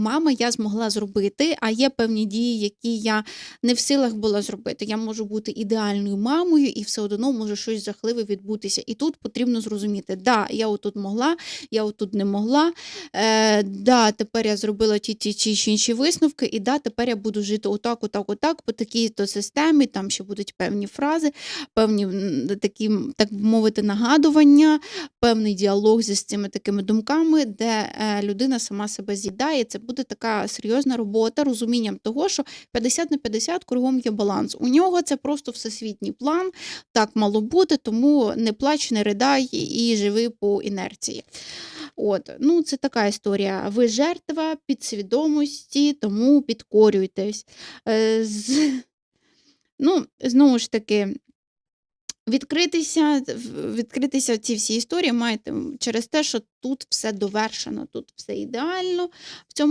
мама я змогла зробити, а є певні дії, які я не в силах була зробити. Я можу бути ідеальною мамою, і все одно може щось жахливе відбутися. І тут потрібно зрозуміти, да, я отут могла, я отут не могла. Е, да, тепер я зробила ті, ті, чи інші висновки, і да, тепер я буду жити отак, отак, отак, по такій то системі. Там ще будуть певні фрази, певні такі, так мовити, нагадування, певний діалог зі цими такими думками, де е, людина сама себе з'їдає. Це буде така серйозна робота, розумінням того, що 50 на 50 кругом є баланс. У нього це просто всесвітній план, так мало бути, тому не плач, не ридай і живи по інерції. От, ну це така історія. Ви жертва підсвідомості, тому підкорюйтесь. Е, з... Ну, знову ж таки, відкритися, відкритися ці всі історії маєте через те, що тут все довершено, тут все ідеально. В цьому